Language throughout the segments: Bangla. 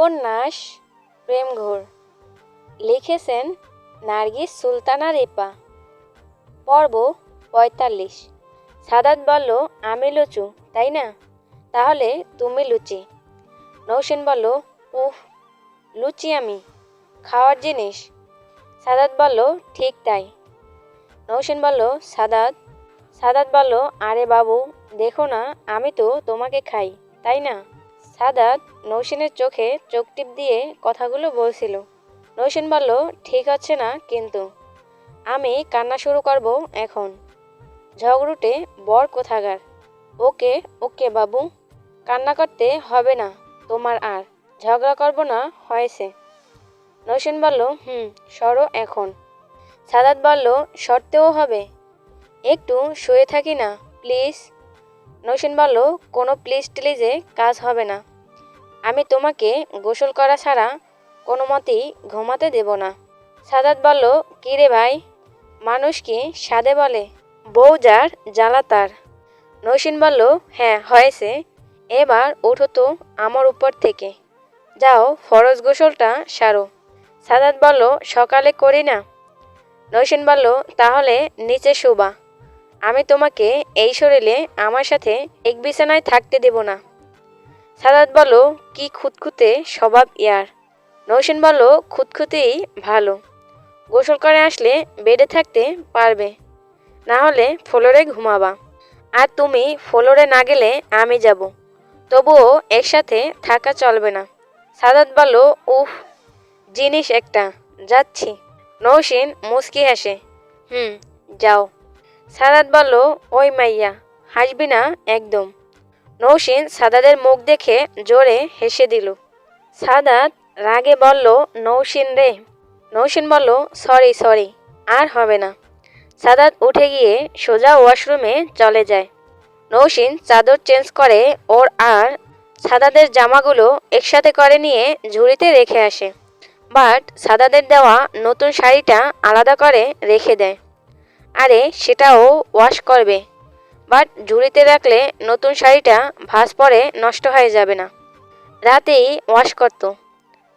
উপন্যাস, প্রেমঘোর। লিখেছেন নার্গিস সুলতানা রেপা। পর্ব পঁয়তাল্লিশ। সাদাত বলল, আমি লুচু তাই না? তাহলে তুমি লুচি। নৌসেন বলল, উফ, লুচি আমি, খাওয়ার জিনিস। সাদাত বলল, ঠিক তাই। নৌসেন বলল, সাদাত। সাদাত বলল, আরে বাবু, দেখো না, আমি তো তোমাকে খাই, তাই না? সাদাত নৌসেনের চোখে চোখ টিপ দিয়ে কথাগুলো বলছিল। নৌসেন বলল, ঠিক হচ্ছে না, কিন্তু আমি কান্না শুরু করব এখন। ঝগড়ুটে বর কোথাকার? ওকে ওকে বাবু, কান্না করতে হবে না, তোমার আর ঝগড়া করব না, হয়েছে। নৌসেন বলল, হুম, সরো এখন। সাদাত বলল, সরতেও হবে। একটু শুয়ে থাকি না, প্লিজ? নৌসেন বলল, কোনো প্লিজ টিলিজে কাজ হবে না। আমি তোমাকে গোসল করা ছাড়া কোনো মতেই ঘুমাতে দেব না। সাদাত বলল, কী রে ভাই? মানুষ কি সাদে বলে, বউ যার জ্বালা তার। নৌসিন বলল হ্যাঁ হয়েছে। এবার ওঠো তো আমার উপর থেকে। যাও, ফরজ গোসলটা সারো। সাদাত বলল, সকালে করি না? নৌসিন বলল, তাহলে নিচে শোবা। আমি তোমাকে এই শরীরে আমার সাথে এক বিছানায় থাকতে দেব না। সাদাত বলল কি খুঁতখুঁতে স্বভাব ইয়ার? নৌসিন বলল খুঁতখুঁতেই ভালো। গোসল করে আসলে বেডে থাকতে পারবে। না হলে ফ্লোরে ঘুমাবা। আর তুমি ফ্লোরে না গেলে আমি যাব। তবুও একসাথে থাকা চলবে না। সাদাত বলল উফ, জিনিস একটা, যাচ্ছি। নৌসিন মুস্কি হাসে, হুম, যাও। সাদাত বলল ওই মাইয়া, হাসবি না একদম। নৌসিন সাদাদের মুখ দেখে জোরে হেসে দিল। সাদাত রাগে বলল, নৌসিন রে। নৌসিন বলল, সরি সরি, আর হবে না। সাদাত উঠে গিয়ে সোজা ওয়াশরুমে চলে যায়। নৌসিন চাদর চেঞ্জ করে ওর আর সাদাদের জামাগুলো একসাথে করে নিয়ে ঝুড়িতে রেখে আসে। বাট সাদাদের দেওয়া নতুন শাড়িটা আলাদা করে রেখে দেয়। আরে, সেটাও ওয়াশ করবে। বাট ঝুড়িতে রাখলে নতুন শাড়িটা ভাঁজ পরে নষ্ট হয়ে যাবে না। রাতেই ওয়াশ করতো।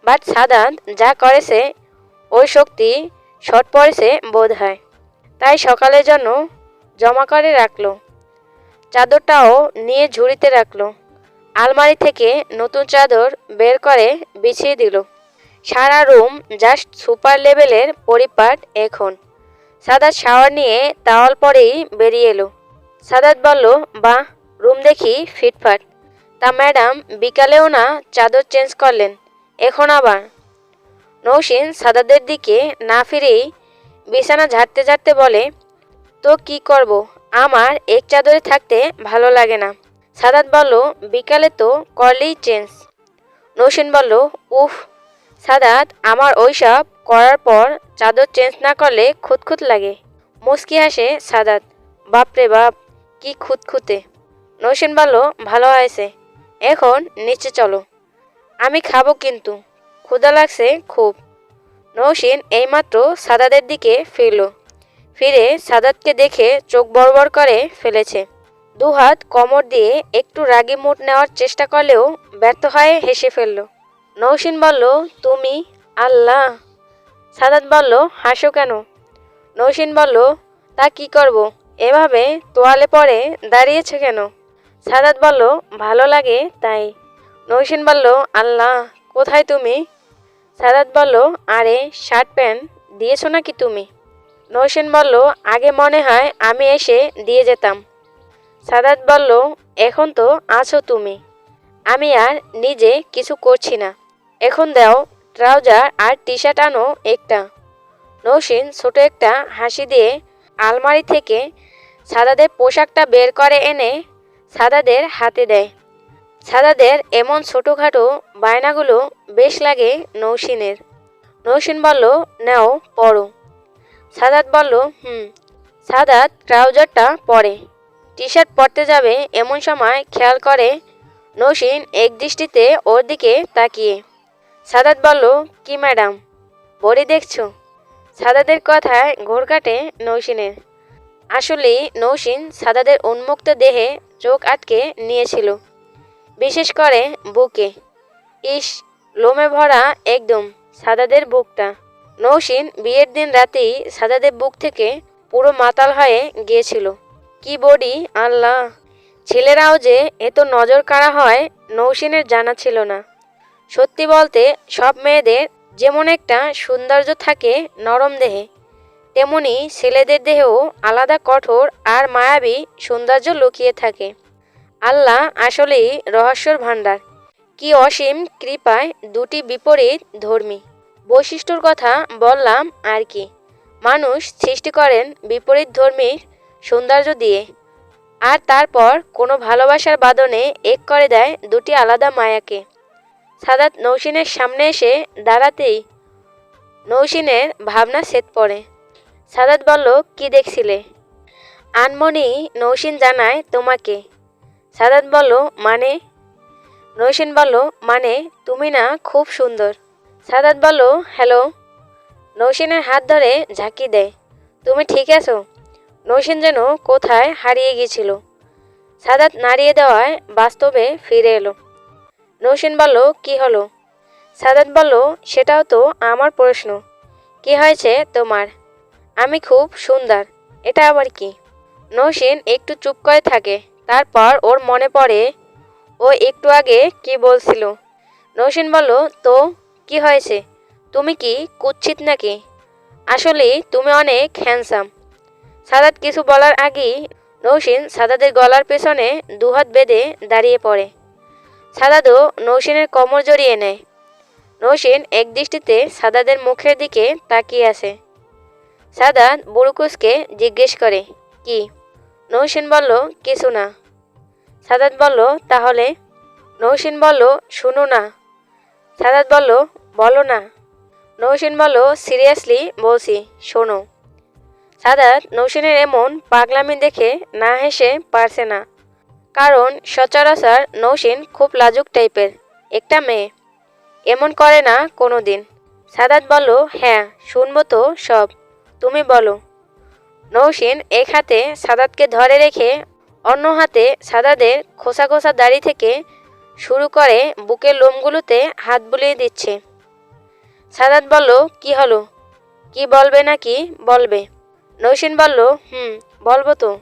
বাট সাদাত যা করেছে ওই শক্তি শর্ট পড়েছে বোধ হয়। তাই সকালের জন্য জমা করে রাখল। চাদরটাও নিয়ে ঝুড়িতে রাখল। আলমারি থেকে নতুন চাদর বের করে বিছিয়ে দিল। সারা রুম জাস্ট সুপার লেভেলের পরিপাট এখন। সাদা শাওয়ার নিয়ে তাওয়াল পরেই বেরিয়ে এলো। সাদাত বলল, বাহ, রুম দেখি, ফিটফাট। তা ম্যাডাম, বিকালেও না, চাদর চেঞ্জ করলেন। এখন আবার? নৌসিন সাদাদের দিকে না ফিরেই বিছানা ঝাড়তে ঝাড়তে বলে, তো কি করব? আমার এক চাদরে থাকতে ভালো লাগে না। সাদাত বলল, বিকালে তো করলেই চেঞ্জ। নৌসিন বলল, উফ, সাদাত, আমার ওইসব করার পর চাদর চেঞ্জ না করলে খুঁতখুত লাগে। মুস্কি হাসে সাদাত, বাপরে বাপ কি খুঁতখুঁতে। নৌসিন বলল, ভালো হয়েছে। এখন নিচে চলো। আমি খাব কিন্তু। ক্ষুধা লাগছে খুব। নৌসেন এইমাত্র সাদাদের দিকে ফিরল। ফিরে সাদাতকে দেখে চোখ বড় করে ফেলেছে। দুহাত কোমর দিয়ে একটু রাগি মুড নেওয়ার চেষ্টা করলেও ব্যর্থ হয়ে হেসে ফেলল। নৌসিন বলল, তুমি আল্লাহ। সাদাত বলল, হাসো কেন? নৌসিন বলল, তা কি করব? এভাবে তোয়ালে পরে দাঁড়িয়েছে কেন? সাদাত বলল, ভালো লাগে তাই। নৌসিন বলল, আল্লাহ, কোথায় তুমি? সাদাত বলল, আরে, শার্ট প্যান্ট দিয়েছ নাকি তুমি? নৌসেন বলল, আগে মনে হয় আমি এসে দিয়ে যেতাম। সাদাত বলল, এখন তো আছো তুমি। আমি আর নিজে কিছু করছি না। এখন দাও, ট্রাউজার আর টি শার্ট আনো একটা। নৌসিন ছোট একটা হাসি দিয়ে আলমারি থেকে সাদাদের পোশাকটা বের করে এনে সাদাদের হাতে দেয়। সাদাদের এমন ছোটোখাটো বায়নাগুলো বেশ লাগে নৌসিনের। নৌসিন বলল, নাও পড়ো সাদাত বলল, হুম। সাদাত ট্রাউজারটা পরে। টি শার্ট পরতে যাবে এমন সময় খেয়াল করে নৌসিন এক দৃষ্টিতে ওর দিকে তাকিয়ে। সাদাত বলল, কি ম্যাডাম, বড়ি দেখছ? সাদাদের কথায় ঘোর কাটে নৌসিনের। আসলেই নৌসিন সাদাদের উন্মুক্ত দেহে চোখ আটকে নিয়েছিল। বিশেষ করে বুকে। ইস, লোমে ভরা একদম সাদাদের বুকটা। নৌসিন বিয়ের দিন রাতেই সাদাদের বুক থেকে পুরো মাতাল হয়ে গিয়েছিল। কি বডি, আল্লাহ! ছেলেরাও যে এত নজর কাড়া হয় নৌসিনের জানা ছিল না। সত্যি বলতে সব মেয়েদের যেমন একটা সৌন্দর্য থাকে নরম দেহে তেমনি ছেলেদের দেহেও আলাদা কঠোর আর মায়াবী সৌন্দর্য লুকিয়ে থাকে। আল্লাহ আসলেই রহস্যর ভাণ্ডার। কি অসীম কৃপায় দুটি বিপরীত ধর্মী। বৈশিষ্ট্যর কথা বললাম আর কি। মানুষ সৃষ্টি করেন বিপরীত ধর্মীর সৌন্দর্য দিয়ে। আর তারপর কোনো ভালোবাসার বাদনে এক করে দেয় দুটি আলাদা মায়াকে। সাদাত নৌসিনের সামনে এসে দাঁড়াতেই নৌসিনের ভাবনা সেত পড়ে। সাদাত বলল, কি দেখছিলে? আনমনি নৌসিন জানায়, তোমাকে। সাদাত বলল মানে? নৌসিন বলল মানে তুমি না খুব সুন্দর। সাদাত বলল, হ্যালো। নৌসিনের হাত ধরে ঝাঁকি দেয়, তুমি ঠিক আছো? নৌসিন যেন কোথায় হারিয়ে গিয়েছিল। সাদাত নাড়িয়ে দেওয়ায় বাস্তবে ফিরে এলো। নৌসিন বলল, কি হলো? সাদাত বলল, সেটাও তো আমার প্রশ্ন। কি হয়েছে তোমার? আমি খুব সুন্দর। এটা আবার কি? নৌসিন একটু চুপ করে থাকে। তারপর ওর মনে পড়ে, ও একটু আগে কি বলছিল? নৌসিন বলল, তো, কি হয়েছে? তুমি কি কুচ্ছিত নাকি? আসলে তুমি অনেক হ্যান্ডসাম সাদাত কিছু বলার আগেই নৌসিন সাদাদের গলার পেছনে দুহাত বেঁধে দাঁড়িয়ে পড়ে। সাদাদও নৌসিনের কোমর জড়িয়ে নেয়। নৌসিন একদৃষ্টিতে সাদাদের মুখের দিকে তাকিয়ে আছে। সাদাত বুড়ুকুসকে জিজ্ঞেস করে, কি? নৌসেন বলল, কিছু না। সাদাত বলল, তাহলে? নৌসেন বলল, শুনো না। সাদাত বলল, বলো না। নৌসেন বলল, সিরিয়াসলি বলছি, শোনো। সাদাত নৌসেনের এমন পাগলামি দেখে না হেসে পারছে না, কারণ সচরাচর নৌসেন খুব লাজুক টাইপের, একটা মেয়ে। এমন করে না কোনো দিন সাদাত বলল হ্যাঁ শুনব তো সব। তুমি বলো। নৌসিন এক হাতে সাদাতকে ধরে রেখে অন্য হাতে সাদাদের খোসা খোসা দাড়ি থেকে শুরু করে বুকের লোমগুলোতে হাত বুলিয়ে দিচ্ছে। সাদাত বলল, কি হলো? কি বলবে নাকি বলবে? নৌসিন বলল, হুম, বলব তো।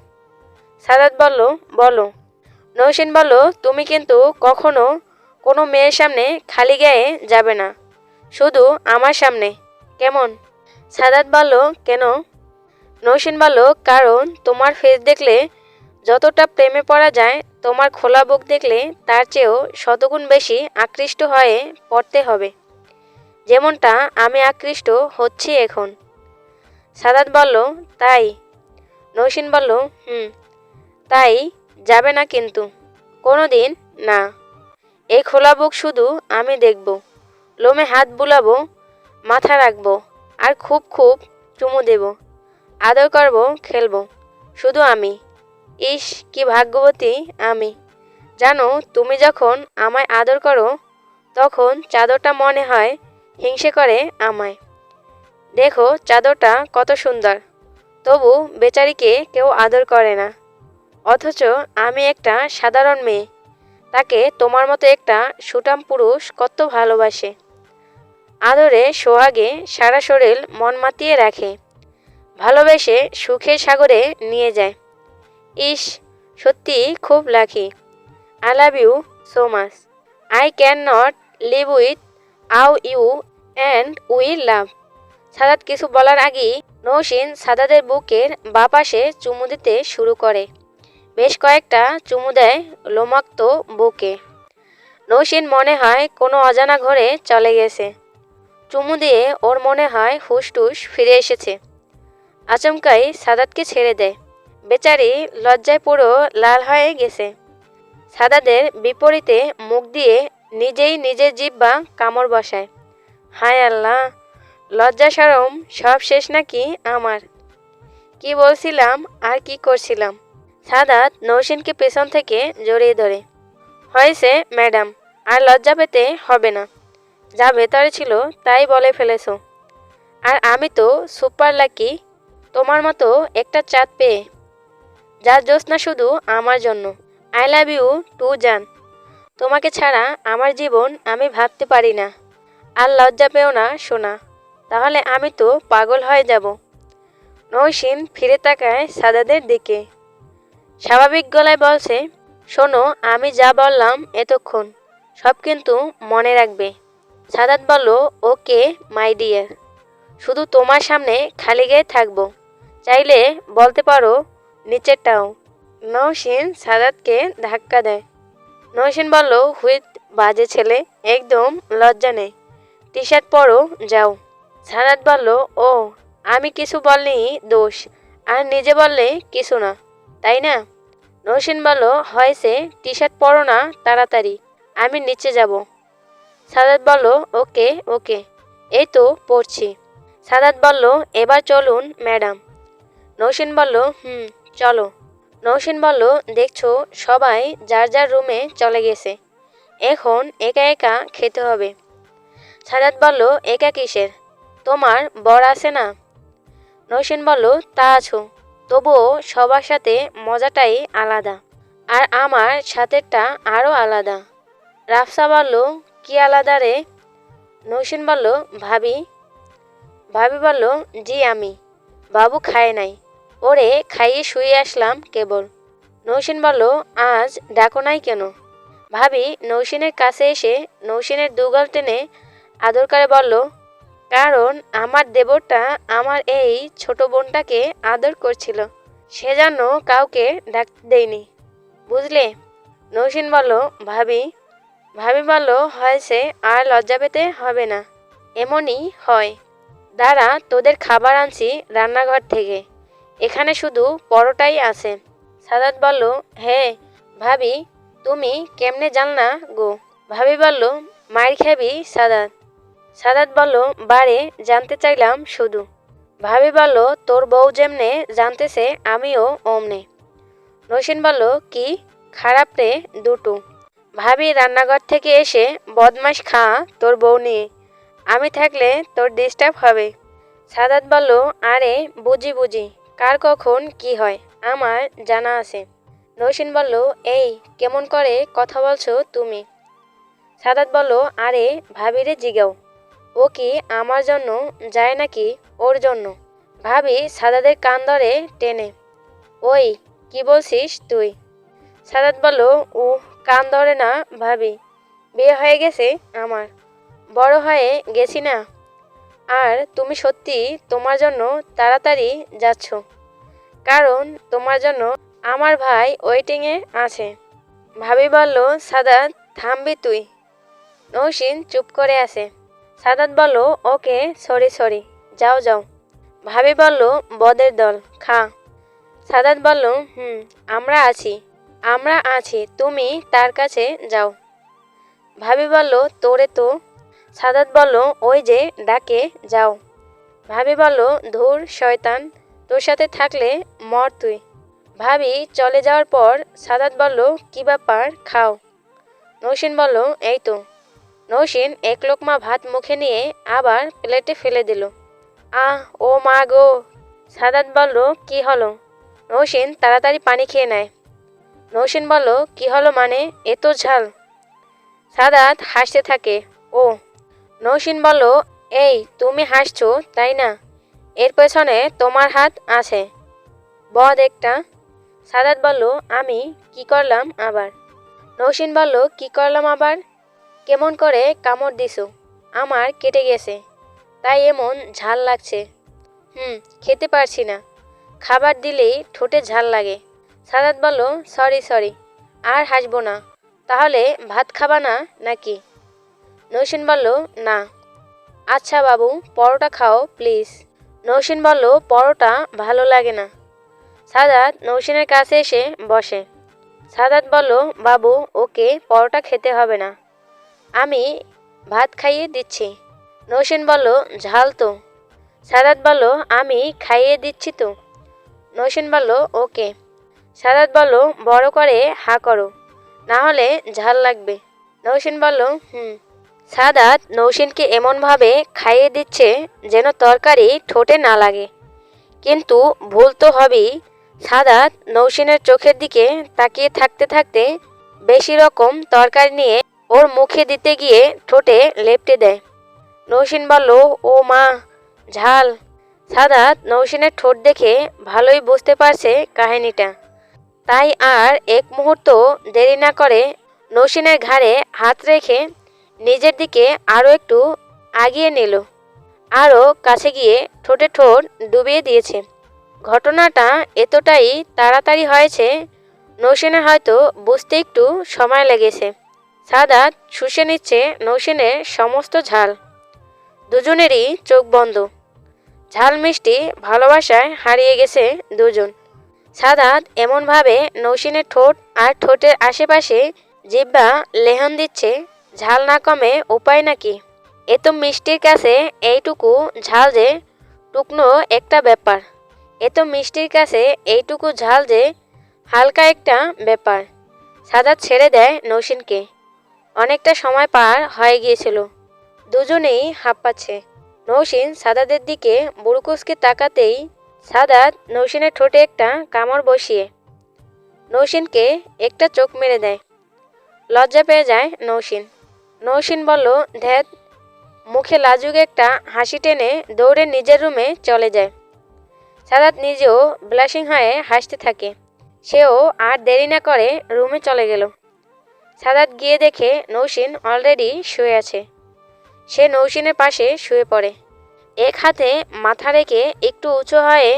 সাদাত বলল, বলো। নৌসিন বলল, তুমি কিন্তু কখনো কোনো মেয়ের সামনে খালি গায়ে যাবে না। শুধু আমার সামনে। কেমন? সাদাত বলল কেন? নৌসিন বলল কারণ তোমার ফেস দেখলে যতটা প্রেমে পড়া যায়, তোমার খোলা বুক দেখলে তার চেয়েও শতগুণ বেশি আকৃষ্ট হয়ে পড়তে হবে। যেমনটা আমি আকৃষ্ট হচ্ছি এখন। সাদাত বলল তাই। নৌসিন বলল হুম, তাই যাবে না কিন্তু। কোনো দিন না। এই খোলা বুক শুধু আমি দেখব। লোমে হাত বুলাবো, মাথা রাখব। আর খুব খুব চুমু দেব। আদর করব, খেলব। শুধু আমি। ইস, কি ভাগ্যবতী আমি। জানো, তুমি যখন আমায় আদর করো, তখন চাদরটা মনে হয় হিংসে করে আমায়। দেখো, চাদরটা কত সুন্দর। তবু বেচারিকে কেউ আদর করে না। অথচ আমি একটা সাধারণ মেয়ে। তাকে তোমার মতো একটা সুটাম পুরুষ কত ভালোবাসে। আদরে সোহাগে সারা শরীর মন মাতিয়ে রাখে। ভালোবেসে সুখের সাগরে নিয়ে যায়। ইস সত্যি খুব lucky I love you so much I can not live without you and we love Sadat কিছু বলার আগেই নৌসিন সাদাদের বুকের বাপাশে চুমু দিতে শুরু করে। বেশ কয়েকটা চুমু দেয় লোমাক্ত বুকে। নৌসিন মনে হয় কোনো অজানা ঘরে চলে গেছে। চুমু দিয়ে ওর মনে হয় হুসটুস ফিরে এসেছে। আচমকাই সাদাতকে ছেড়ে দেয়। বেচারি লজ্জায় পুরো লাল হয়ে গেছে। সাদাদের বিপরীতে মুখ দিয়ে নিজেই নিজের জিব্বা কামড় বসায়। হায় আল্লাহ, লজ্জা সরম সব শেষ নাকি আমার? কি বলছিলাম, আর কি করছিলাম? সাদাত নৌসিনকে পেছন থেকে জড়িয়ে ধরে। হয়েছে, ম্যাডাম, আর লজ্জা পেতে হবে না। যা ভেতরে ছিল তাই বলে ফেলেছ। আর আমি তো সুপার লাকি, তোমার মতো একটা চাঁদ পেয়ে, যার জ্যোৎস্না শুধু আমার জন্য। আই লাভ ইউ টু জান। তোমাকে ছাড়া আমার জীবন আমি ভাবতে পারি না। আর লজ্জা পেও না শোনা তাহলে আমি তো পাগল হয়ে যাব। নৌসিন ফিরে তাকায় সাদাদের দিকে। স্বাভাবিক গলায় বলছে, শোনো, আমি যা বললাম এতক্ষণ, সব কিন্তু মনে রাখবে। সাদাত বলল, ওকে, মাই ডিয়ার। শুধু তোমার সামনে খালি গায়ে থাকব। চাইলে বলতে পারো, নিচেরটাও। নৌসিন সাদাতকে ধাক্কা দেয়। নৌসিন বলল হুইথ বাজে ছেলে, একদম লজ্জা নেই। টি শার্ট পরো, যাও। সাদাত বলল, ও, আমি কিছু বলনি, দোষ। আর নিজে বললে কিছু না, তাই না? নৌসিন বলল হয়েছে টি শার্ট পরো না, তাড়াতাড়ি। আমি নিচে যাব। সাদাত বলল, ওকে ওকে, এই তো পড়ছি। সাদাত বলল, এবার চলুন, ম্যাডাম। নৌসেন বলল, হুম, চলো। নৌসেন বলল, দেখছ, সবাই যার যার রুমে চলে গেছে। এখন একা একা খেতে হবে। সাদাত বলল, একা কিসের? তোমার বর আছে না? নৌসেন বলল, তা আছো। তবুও সবার সাথে মজাটাই আলাদা। আর আমার সাথেরটা আরও আলাদা। রাফসা বলল কি আলাদা রে? নৌসিন বলল, ভাবি। ভাবি বলল, জি, আমি। বাবু খায় নাই। ওরে খাইয়ে শুয়ে আসলাম কেবল। নৌসিন বলল, আজ ডাকো নাই কেন? ভাবি নৌসিনের কাছে এসে নৌসিনের দুগাল টেনে আদর করে বলল, কারণ আমার দেবরটা আমার এই ছোট বোনটাকে আদর করছিল। সে যেন কাউকে ডাক দেয়নি। বুঝলে? নৌসিন বলল, ভাবি ভাবি বলল হয়েছে আর লজ্জা পেতে হবে না। এমনই হয়। দাঁড়া, তোদের খাবার আনছি রান্নাঘর থেকে। এখানে শুধু পরোটাই আছে। সাদাত বলল হ্যাঁ ভাবি, তুমি কেমনে জানলা গো? ভাবি বলল মায়ের খাবি, সাদাত। সাদাত বলল, বারে, জানতে চাইলাম শুধু। ভাবি বলল তোর বউ যেমনে জানতেছে, আমিও অমনে। নসীন বলল, কি? খারাপ রে, দুটো। ভাবি রান্নাঘর থেকে এসে বদমাস খা, তোর বউ নিয়ে। আমি থাকলে তোর ডিস্টার্ব হবে। সাদাত বলল, আরে, বুঝি বুঝি। কার কখন কি হয়, আমার জানা আছে। নৌসিন বলল, এই, কেমন করে কথা বলছো তুমি? সাদাত বলল, আরে, ভাবিরে জিগাও। ও কি আমার জন্য যায় নাকি ওর জন্য? ভাবি সাদাদের কান ধরে টেনে, ওই, কি বলছিস তুই? সাদাত বলল ও কান ধরে না, ভাবি। বিয়ে হয়ে গেছে আমার। বড় হয়ে গেছি না। আর তুমি সত্যি তোমার জন্য তাড়াতাড়ি যাচ্ছ। কারণ তোমার জন্য আমার ভাই ওয়েটিংয়ে আছে। ভাবি বলল, সাদাত, থামবি তুই। নৌসিন চুপ করে আছে। সাদাত বলল, ওকে, সরি সরি, যাও যাও। ভাবি বলল, বদের দল, খা। সাদাত বলল, হুম, আমরা আছি। আমরা আছি, তুমি তার কাছে যাও। ভাবি বলল, তোরে তো। সাদাত বলল, ওই যে, ডাকে, যাও। ভাবি বলল, ধুর, শয়তান, তোর সাথে থাকলে মর তুই। ভাবি চলে যাওয়ার পর সাদাত বলল, কি ব্যাপার, খাও। নৌসিন বলল, এই তো। নৌসিন এক লোকমা ভাত মুখে নিয়ে আবার প্লেটে ফেলে দিল। আহ, ও মা গো। সাদাত বলল, কি হলো? নৌসিন তাড়াতাড়ি পানি খেয়ে নেয়। নৌসিন বলল, কি হলো মানে? এত ঝাল। সাদাত হাসতে থাকে, ও। নৌসিন বলল, এই, তুমি হাসছো, তাই না? এর পেছনে তোমার হাত আছে। বদ একটা। সাদাত বলল, আমি কি করলাম আবার? নৌসিন বলল, কি করলাম আবার? কেমন করে কামড় দিছো? আমার কেটে গেছে। তাই এমন ঝাল লাগছে। হুম, খেতে পারছি না। খাবার দিলেই ঠোঁটে ঝাল লাগে। সাদাত বলল, সরি সরি, আর হাসবো না। তাহলে ভাত খাবা না নাকি? নৌসিন বলল, না। আচ্ছা বাবু, পরোটা খাও, প্লিজ। নৌসিন বলল, পরোটা ভালো লাগে না। সাদাত নৌসিনের কাছে এসে বসে। সাদাত বলল, বাবু, ওকে পরোটা খেতে হবে না। আমি ভাত খাইয়ে দিচ্ছি। নৌসিন বলল, ঝাল তো। সাদাত বলল, আমি খাইয়ে দিচ্ছি তো। নৌসিন বলল, ওকে। সাদাত বলল, বড় করে, হা করো। না হলে ঝাল লাগবে। নৌসিন বলল, হুম। সাদাত নৌসিনকে এমনভাবে খাইয়ে দিচ্ছে যেন তরকারি ঠোঁটে না লাগে। কিন্তু ভুল তো হবেই। সাদাত নৌসিনের চোখের দিকে তাকিয়ে থাকতে থাকতে বেশি রকম তরকারি নিয়ে ওর মুখে দিতে গিয়ে ঠোঁটে লেপটে দেয়। নৌসিন বলল, ও মা, ঝাল। সাদাত নৌসিনের ঠোঁট দেখে ভালোই বুঝতে পারছে কাহিনীটা। তাই আর এক মুহূর্ত দেরি না করে নৌসিনের ঘাড়ে হাত রেখে নিজের দিকে আরও একটু আগিয়ে নিল। আরও কাছে গিয়ে ঠোঁটে ঠোঁট ডুবিয়ে দিয়েছে। ঘটনাটা এতটাই তাড়াতাড়ি হয়েছে নৌসেনের হয়তো বুঝতে একটু সময় লেগেছে। সাদাত শুষে নিচ্ছে নৌসেনের সমস্ত ঝাল। দুজনেরই চোখ বন্ধ। ঝাল মিষ্টি ভালোবাসায় হারিয়ে গেছে দুজন। সাদাত এমনভাবে নৌসিনের ঠোঁট আর ঠোঁটের আশেপাশে জিব্বা লেহন দিচ্ছে, ঝাল না কমে উপায় নাকি? এত মিষ্টির কাছে এইটুকু ঝাল যে টুকনো একটা ব্যাপার। এত মিষ্টির কাছে এইটুকু ঝাল যে হালকা একটা ব্যাপার। সাদাত ছেড়ে দেয় নৌসিনকে। অনেকটা সময় পার হয়ে গিয়েছিল। দুজনেই হাঁপাচ্ছে। নৌসিন সাদাদের দিকে বুড়ুকুসকে তাকাতেই সাদাত নৌসিনের ঠোঁটে একটা কামড় বসিয়ে নৌসিনকে একটা চোখ মেরে দেয়। লজ্জা পেয়ে যায় নৌসিন। নৌসিন বলল, ধ্যাত, মুখে লাজুক একটা হাসি টেনে দৌড়ে নিজের রুমে চলে যায়। সাদাত নিজেও ব্লাশিং হয়ে হাসতে থাকে। সেও আর দেরি না করে রুমে চলে গেল। সাদাত গিয়ে দেখে নৌসিন অলরেডি শুয়ে আছে। সে নৌসিনের পাশে শুয়ে পড়ে। এক হাতে মাথা রেখে একটু উঁচু হয়ে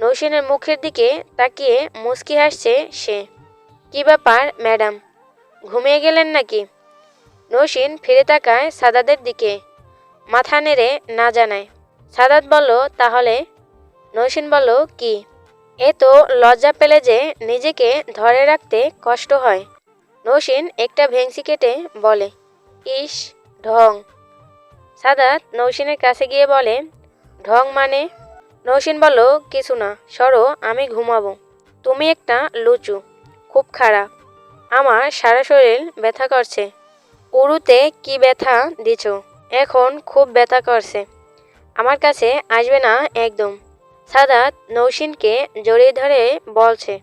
নৌসিনের মুখের দিকে তাকিয়ে মুচকি হাসছে সে। কি ব্যাপার, ম্যাডাম? ঘুমিয়ে গেলেন নাকি? নৌসিন ফিরে তাকায় সাদাদের দিকে, মাথা নেড়ে না জানায়। সাদাত বলল, তাহলে? নৌসিন বলল, কি? এ তো লজ্জা পেলে যে নিজেকে ধরে রাখতে কষ্ট হয়। নৌসিন একটা ভেংসি কেটে বলে, ইস, ঢং। সাদাত নৌসিনের কাছে গিয়ে বলে, ঢং মানে? নৌসিন বলল, কিছু না, সরো, আমি ঘুমাবো। তুমি একটা লুচু, খুব খারাপ। আমার সারা শরীর ব্যথা করছে। উরুতে কি ব্যথা দিছ? এখন খুব ব্যথা করছে। আমার কাছে আসবে না একদম। সাদাত নৌসিনকে জড়িয়ে ধরে বলছে